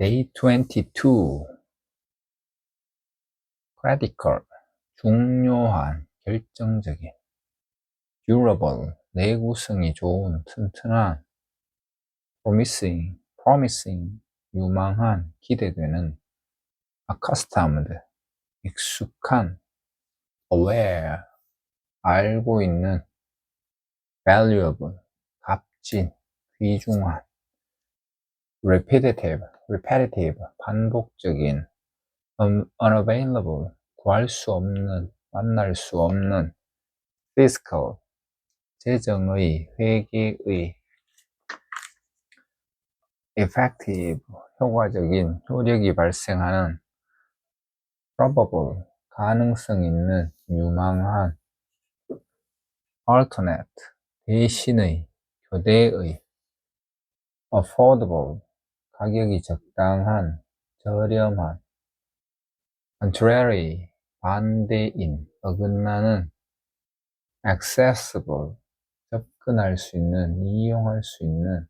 Day 22 Critical 중요한, 결정적인 Durable 내구성이 좋은, 튼튼한 Promising Promising 유망한, 기대되는 Accustomed 익숙한 Aware 알고 있는 Valuable 값진, 귀중한 repetitive, repetitive, 반복적인, un, unavailable, 구할 수 없는, 만날 수 없는, fiscal, 재정의, 회계의, effective, 효과적인, 효력이 발생하는, probable, 가능성 있는, 유망한, alternate, 대신의, 교대의, affordable, 가격이 적당한, 저렴한, contrary, 반대인, 어긋나는, accessible, 접근할 수 있는, 이용할 수 있는,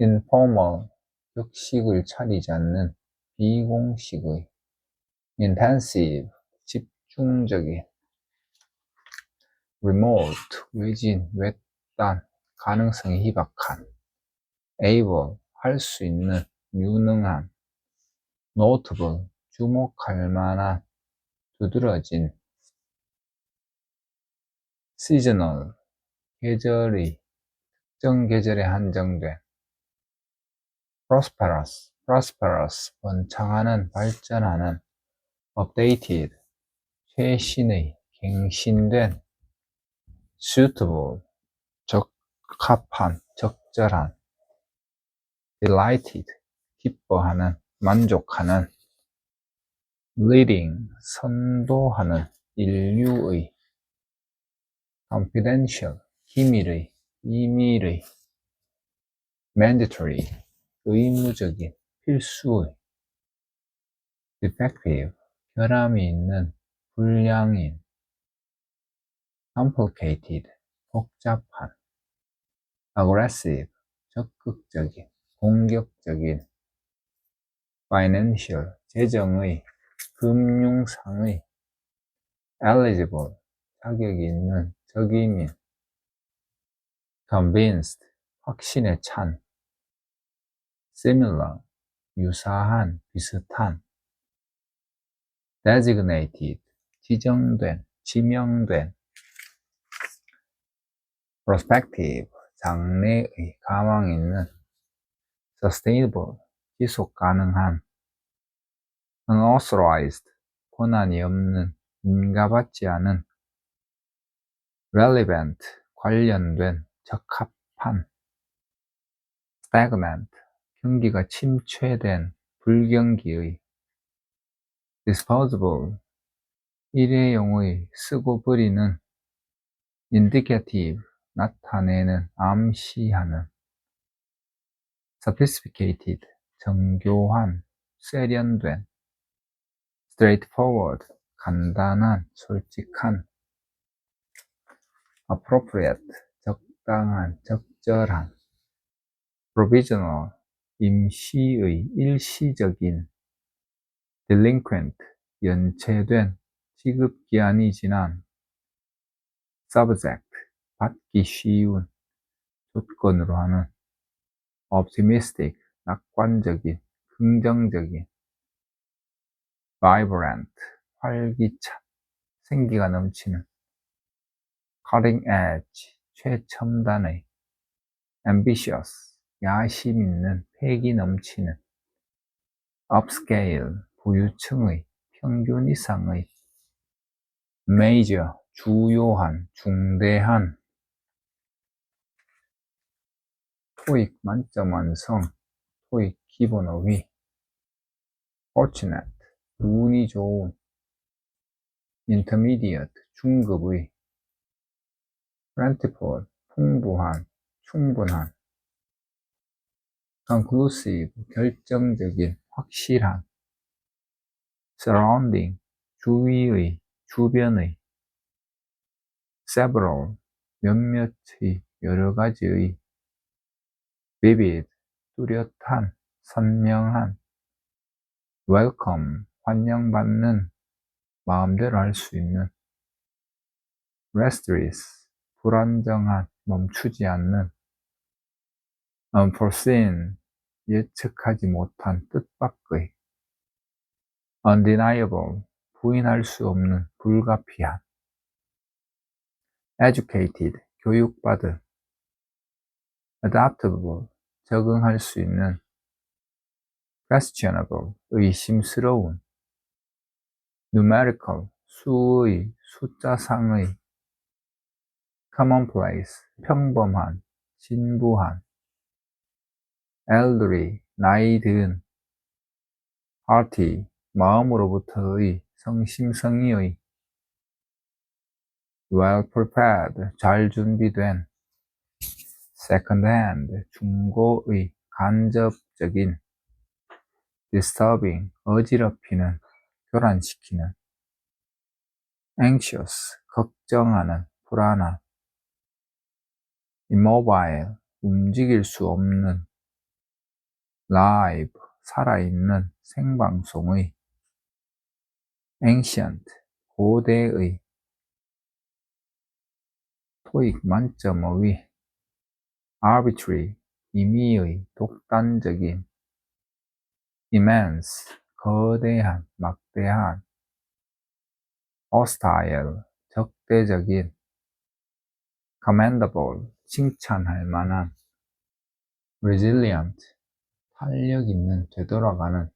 informal, 격식을 차리지 않는, 비공식의, intensive, 집중적인, remote, 외진, 외딴, 가능성이 희박한, able, 할 수 있는, 유능한, notable, 주목할 만한, 두드러진, seasonal, 계절의, 특정 계절에 한정된, prosperous, prosperous, 번창하는, 발전하는, updated, 최신의, 갱신된, suitable, 적합한, 적절한, delighted, 기뻐하는, 만족하는, leading, 선도하는, 인류의, confidential, 기밀의, 비밀의, mandatory, 의무적인, 필수의, defective, 결함이 있는, 불량인, complicated, 복잡한, aggressive, 적극적인, 공격적인, financial, 재정의, 금융상의, eligible, 자격이 있는, 적임인, convinced, 확신에 찬, similar, 유사한, 비슷한, designated, 지정된, 지명된, prospective, 장래의, 가망 있는, sustainable, 지속 가능한, unauthorized, 권한이 없는, 인가받지 않은, relevant, 관련된, 적합한, stagnant, 경기가 침체된, 불경기의, disposable, 일회용의, 쓰고 버리는, indicative, 나타내는, 암시하는, sophisticated, 정교한, 세련된, straightforward, 간단한, 솔직한, appropriate, 적당한, 적절한, provisional, 임시의, 일시적인, delinquent, 연체된, 지급기한이 지난, subject, 받기 쉬운, 조건으로 하는, optimistic, 낙관적인, 긍정적인, vibrant, 활기찬, 생기가 넘치는, cutting edge, 최첨단의, ambitious, 야심 있는, 패기 넘치는, upscale, 부유층의, 평균 이상의, major, 주요한, 중대한, 토익 만점 완성, 토익 기본 어휘, fortunate, 운이 좋은, intermediate, 중급의, plentiful, 풍부한, 충분한, conclusive, 결정적인, 확실한, surrounding, 주위의, 주변의, several, 몇몇의, 여러 가지의, vivid, 뚜렷한, 선명한, welcome, 환영받는, 마음대로 할 수 있는, restless, 불안정한, 멈추지 않는, unforeseen, 예측하지 못한 뜻밖의, undeniable, 부인할 수 없는, 불가피한, educated, 교육받은, adaptable, 적응할 수 있는, questionable, 의심스러운, numerical, 수의, 숫자상의, commonplace, 평범한, 진부한, elderly, 나이 든, hearty, 마음으로부터의, 성심성의의, well prepared, 잘 준비된, second hand, 중고의, 간접적인, disturbing, 어지럽히는, 교란시키는, anxious, 걱정하는, 불안한, immobile, 움직일 수 없는, live, 살아있는, 생방송의, ancient, 고대의, 토익 만점의, arbitrary, 임의의, 독단적인, immense, 거대한, 막대한, hostile, 적대적인, commendable, 칭찬할 만한, resilient, 탄력 있는, 되돌아가는,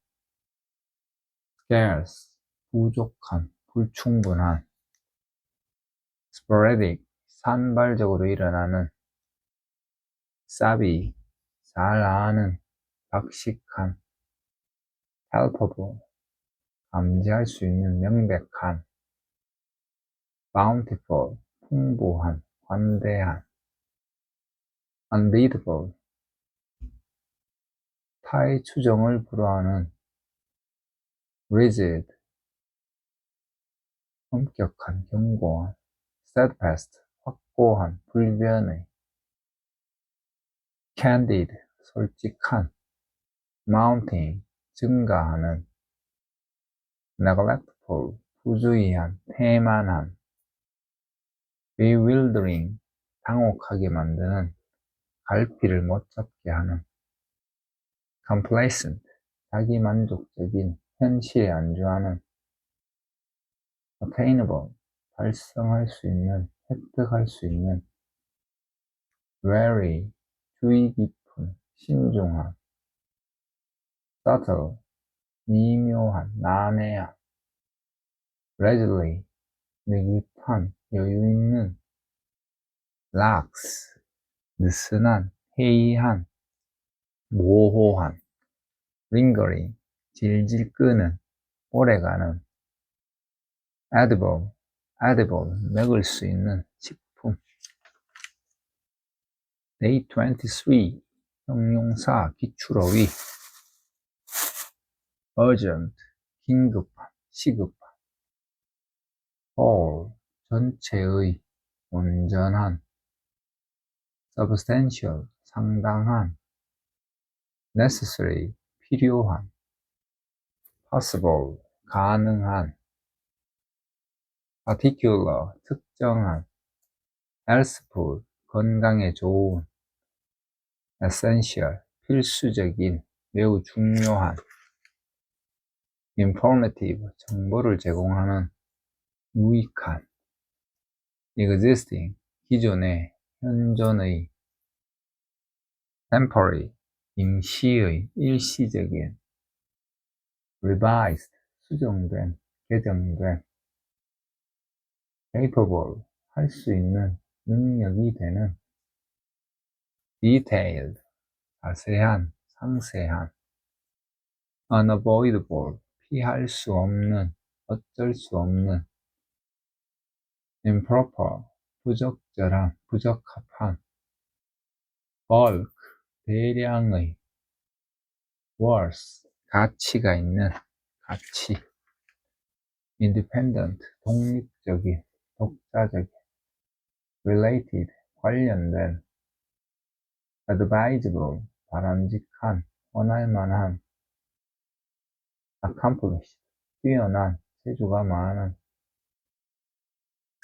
scarce, 부족한, 불충분한, sporadic, 산발적으로 일어나는, savvy, 잘 아는, 박식한, palpable, 감지할 수 있는, 명백한, bountiful, 풍부한, 관대한, unbeatable, 타의 추정을 불허하는, rigid, 엄격한, 견고한, steadfast, 확고한, 불변의, candid, 솔직한, mounting, 증가하는, neglectful, 부주의한, 태만한, bewildering, 당혹하게 만드는, 갈피를 못 잡게 하는, complacent, 자기 만족적인, 현실에 안주하는, attainable, 달성할 수 있는, 획득할 수 있는, wary, 주의 깊은, 신중한, subtle, 미묘한, 난해한, leisurely, 느긋한, 여유 있는, lax, 느슨한, 해이한, 모호한, lingering, 질질 끄는, 오래가는, edible, edible, 먹을 수 있는 식품. Day 23, 형용사, 기출어휘, urgent, 긴급한, 시급한, whole, 전체의, 온전한, substantial, 상당한, necessary, 필요한, possible, 가능한, particular, 특정한, healthful, 건강에 좋은, essential, 필수적인, 매우 중요한, informative, 정보를 제공하는, 유익한, existing, 기존의, 현존의, temporary, 임시의, 일시적인, revised, 수정된, 개정된, capable, 할 수 있는, 능력이 되는, detailed, 자세한, 상세한, unavoidable, 피할 수 없는, 어쩔 수 없는, improper, 부적절한, 부적합한, bulk, 대량의, worth, 가치가 있는, 가치, independent, 독립적인, 독자적인, related, 관련된, advisable, 바람직한, 권할 만한 accomplished, 뛰어난, 재주가 많은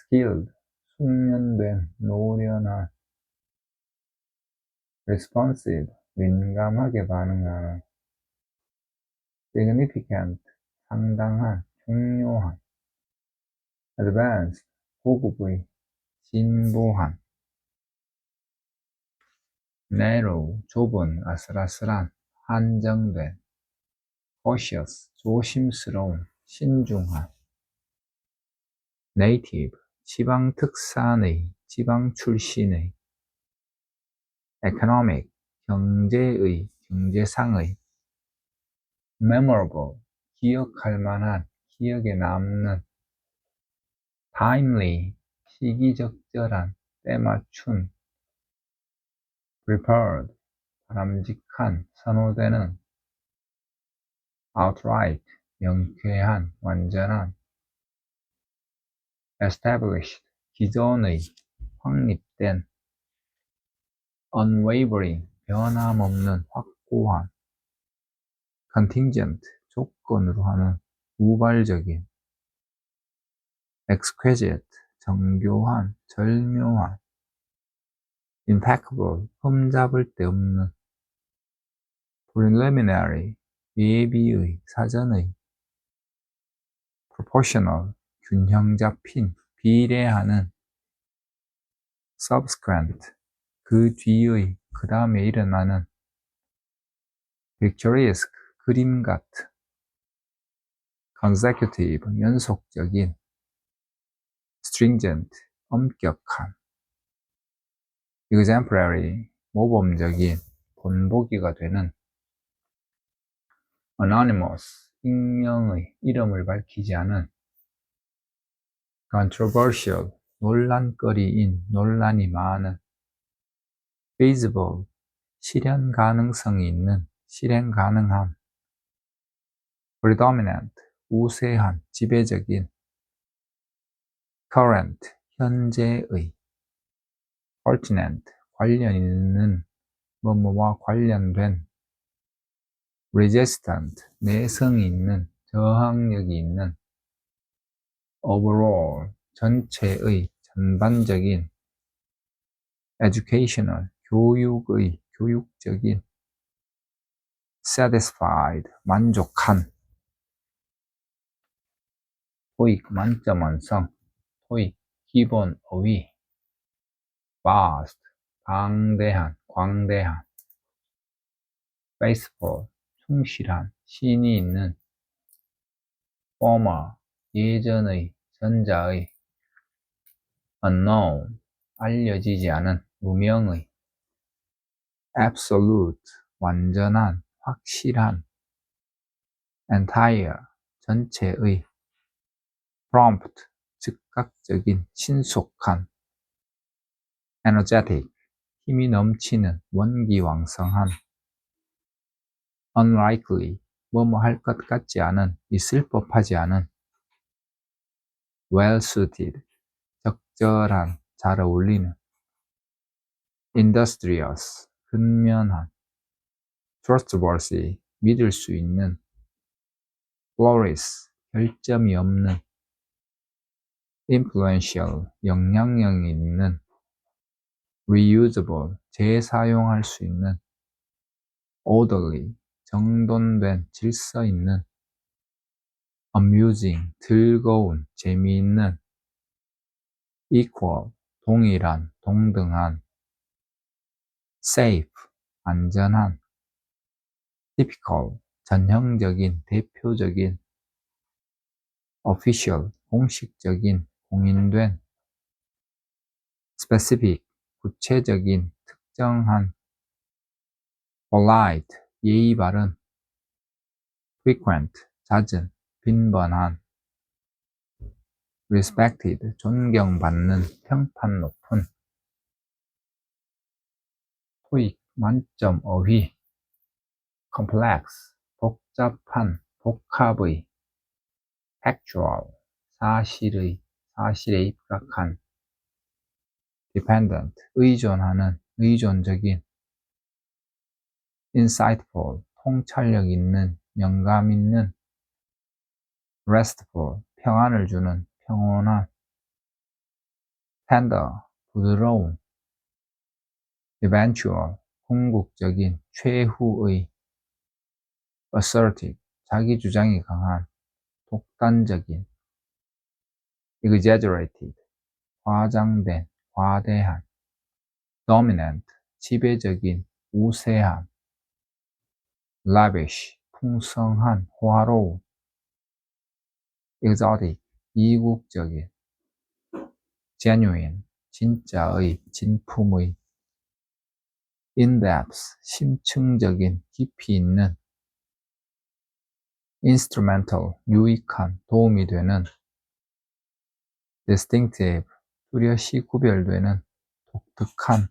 skilled, 숙련된, 노련한 responsive, 민감하게 반응하는 significant, 상당한, 중요한 advanced, 고급의, 진보한 narrow, 좁은, 아슬아슬한, 한정된 cautious, 조심스러운, 신중한 native, 지방 특산의, 지방 출신의 economic, 경제의, 경제상의 memorable, 기억할 만한, 기억에 남는 timely, 시기적절한, 때맞춘 prepared, 바람직한, 선호되는 outright, 명쾌한, 완전한 established, 기존의, 확립된 unwavering, 변함없는, 확고한 contingent, 조건으로 하는, 우발적인 exquisite, 정교한, 절묘한 impeccable, 흠잡을 데 없는 preliminary, 예비의, 사전의 proportional, 균형 잡힌, 비례하는 subsequent, 그 뒤의, 그 다음에 일어나는 picturesque, 그림 같은 consecutive, 연속적인 stringent, 엄격한 exemplary, 모범적인, 본보기가 되는 anonymous, 익명의, 이름을 밝히지 않은 controversial, 논란거리인, 논란이 많은 feasible, 실현 가능성이 있는, 실행 가능한 predominant, 우세한, 지배적인 current, 현재의 pertinent, 관련 있는, 뭐뭐와 관련된 resistant, 내성이 있는, 저항력이 있는 overall, 전체의, 전반적인 educational, 교육의, 교육적인 satisfied, 만족한 토익 만점 완성, 토익 기본 어휘 vast, 방대한, 광대한 faithful, 충실한, 신이 있는 former, 예전의, 전자의 unknown, 알려지지 않은, 무명의 absolute, 완전한, 확실한 entire, 전체의 prompt, 즉각적인, 신속한 energetic, 힘이 넘치는, 원기왕성한 unlikely, 뭐뭐 할 것 같지 않은, 있을 법하지 않은 well suited, 적절한, 잘 어울리는 industrious, 근면한 trustworthy, 믿을 수 있는 flawless, 결점이 없는 influential, 영향력 있는 reusable, 재사용할 수 있는 orderly, 정돈된, 질서 있는 amusing, 즐거운, 재미있는 equal, 동일한, 동등한 safe, 안전한 typical, 전형적인, 대표적인 official, 공식적인, 공인된 specific, 구체적인, 특정한 polite, 예의 바른 frequent, 잦은, 빈번한 respected, 존경받는, 평판 높은 토익, 만점, 어휘 complex, 복잡한, 복합의 factual, 사실의, 사실에 입각한 dependent, 의존하는, 의존적인 insightful, 통찰력 있는, 영감 있는, restful, 평안을 주는, 평온한, tender, 부드러운, eventual, 궁극적인, 최후의, assertive, 자기 주장이 강한, 독단적인, exaggerated, 과장된, 과대한, dominant, 지배적인, 우세한, lavish, 풍성한, 호화로운, exotic, 이국적인, genuine, 진짜의, 진품의, in-depth, 심층적인, 깊이 있는, instrumental, 유익한, 도움이 되는, distinctive, 뚜렷이 구별되는, 독특한,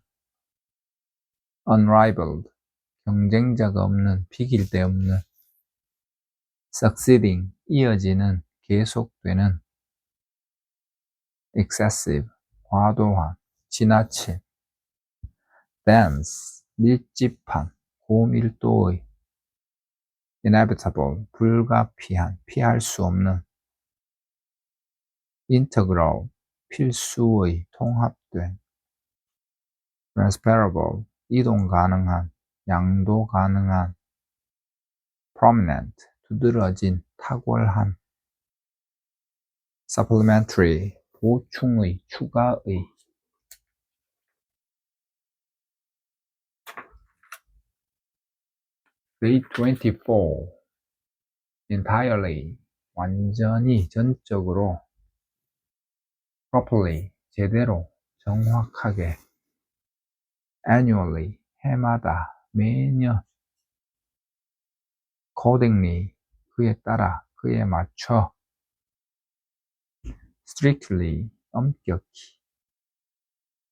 unrivaled, 경쟁자가 없는, 비길 데 없는, succeeding, 이어지는, 계속되는, excessive, 과도한, 지나친, dense, 밀집한, 고밀도의, inevitable, 불가피한, 피할 수 없는, integral, 필수의, 통합된, transferable, 이동 가능한, 양도 가능한, prominent, 두드러진, 탁월한, supplementary, 보충의, 추가의, Day 24 entirely 완전히 전적으로 properly 제대로 정확하게 annually 해마다 매년 accordingly 그에 따라 그에 맞춰 strictly 엄격히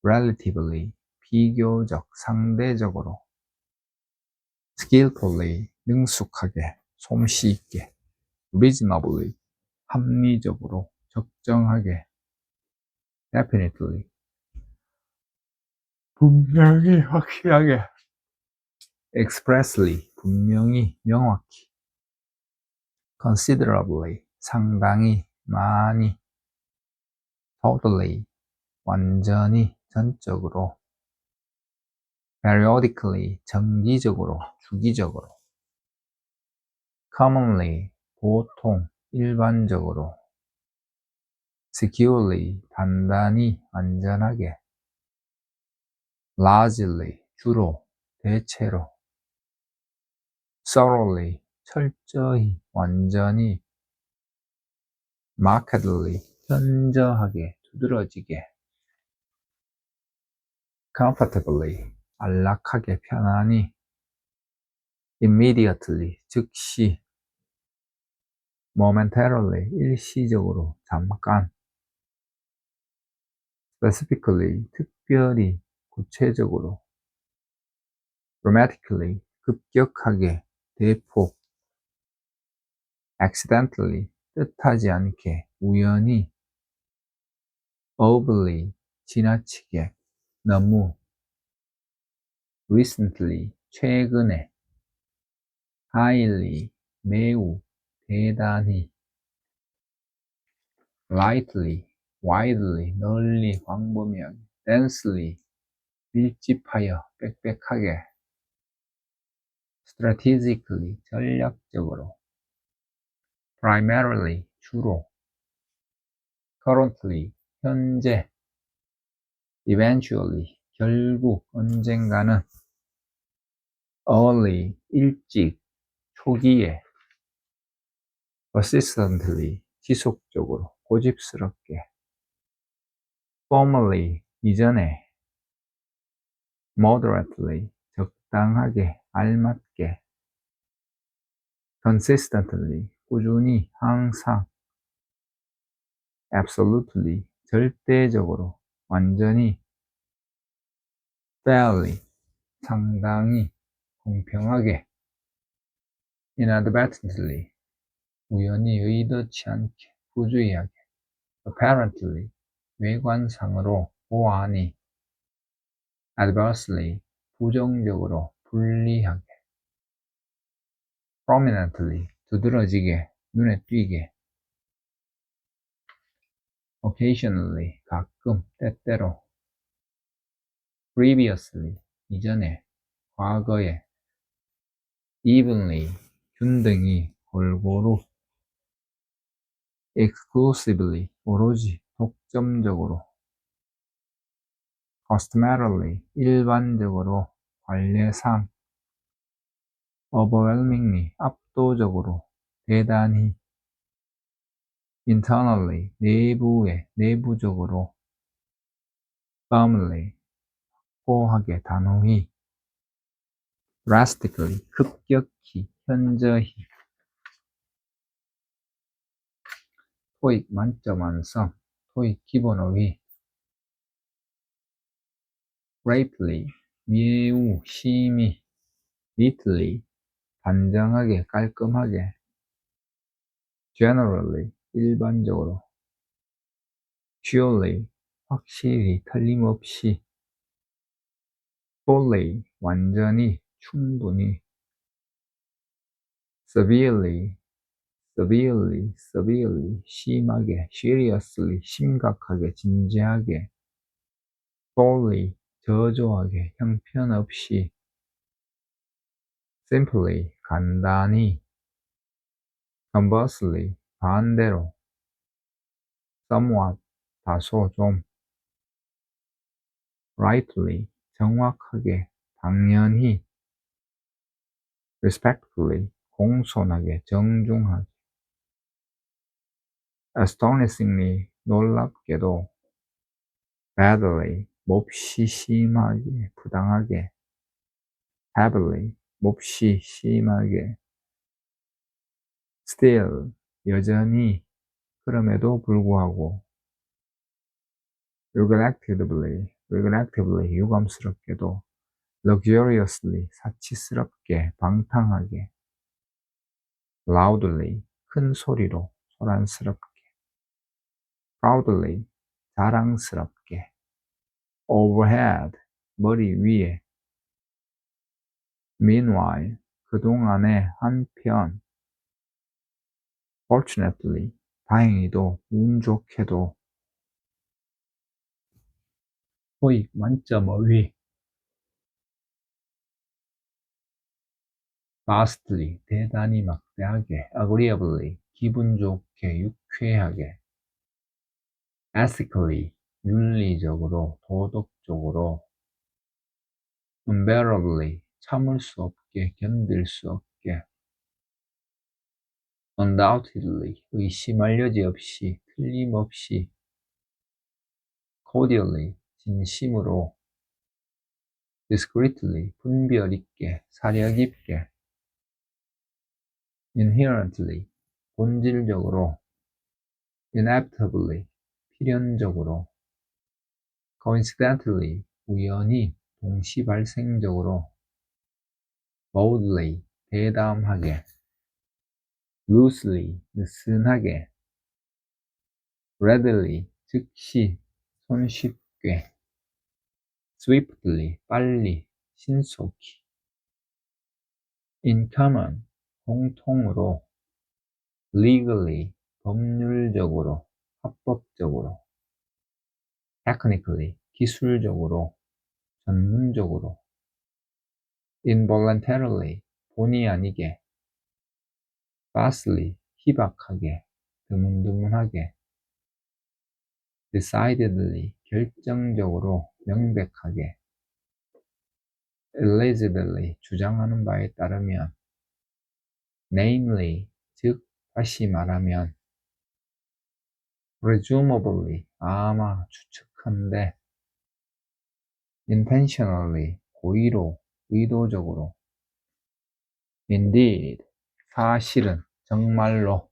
relatively 비교적 상대적으로 skillfully 능숙하게 솜씨 있게 reasonably 합리적으로 적정하게 definitely 분명히 확실하게 expressly 분명히 명확히 considerably 상당히 많이 totally 완전히 전적으로 periodically 정기적으로 주기적으로 commonly 보통 일반적으로 securely 단단히 안전하게 largely 주로 대체로 thoroughly 철저히 완전히 markedly 현저하게 두드러지게 comfortably 안락하게 편안히 immediately 즉시 momentarily 일시적으로 잠깐 specifically 특별히 구체적으로 dramatically 급격하게 대폭 accidentally 뜻하지 않게 우연히 overly 지나치게 너무 recently 최근에 highly 매우 대단히 lightly widely 널리 광범위하게 densely 밀집하여 빽빽하게 strategically 전략적으로 primarily 주로 currently 현재 eventually 결국 언젠가는 early 일찍 초기에 persistently 지속적으로 고집스럽게 formally 이전에 moderately 적당하게 알맞게 consistently 꾸준히 항상 absolutely 절대적으로 완전히 fairly 상당히 공평하게 inadvertently 우연히 의도치 않게 부주의하게 apparently 외관상으로 보아하니 adversely 부정적으로 불리하게 prominently, 두드러지게, 눈에 띄게. occasionally, 가끔, 때때로. previously, 이전에, 과거에. evenly, 균등히, 골고루. exclusively, 오로지, 독점적으로. customarily, 일반적으로, 관례상. overwhelmingly, 압도적으로, 대단히. internally, 내부에, 내부적으로. firmly, 확고하게, 단호히. drastically, 급격히, 현저히. 토익 만점 완성, 토익 기본 어휘. greatly, 매우, 심히. neatly, 단정하게, 깔끔하게. generally, 일반적으로. surely, 확실히, 틀림없이. fully, 완전히, 충분히. severely, severely, severely, 심하게, seriously, 심각하게, 진지하게. fully, 저조하게, 형편없이. simply, 간단히. conversely, 반대로. somewhat, 다소 좀. rightly, 정확하게, 당연히. respectfully, 공손하게, 정중하게. Astonishingly, 놀랍게도. badly, 몹시 심하게, 부당하게. heavily, 몹시 심하게. still, 여전히, 그럼에도 불구하고. regrettably, regrettably, 유감스럽게도. luxuriously, 사치스럽게, 방탕하게. loudly, 큰 소리로, 소란스럽게. Proudly, 자랑스럽게. overhead, 머리 위에. meanwhile, 그동안에 한편. fortunately, 다행히도, 운 좋게도. 토익 만점 어휘. vastly, 대단히 막대하게. agreeably, 기분 좋게, 유쾌하게. Ethically, 윤리적으로, 도덕적으로. unbearably, 참을 수 없게, 견딜 수 없게. undoubtedly, 의심할 여지 없이, 틀림없이. cordially, 진심으로. discreetly, 분별 있게, 사려 깊게. inherently, 본질적으로. inevitably, 필연적으로. coincidentally, 우연히, 동시발생적으로. boldly, 대담하게. loosely, 느슨하게. readily, 즉시, 손쉽게. swiftly, 빨리, 신속히. in common, 공통으로. legally, 법률적으로, 합법적으로. technically, 기술적으로, 전문적으로. involuntarily, 본의 아니게. fastly, 희박하게, 드문드문하게. decidedly, 결정적으로, 명백하게. allegedly, 주장하는 바에 따르면. namely, 즉, 다시 말하면. Presumably, 아마, 추측한데. intentionally, 고의로, 의도적으로. indeed, 사실은, 정말로.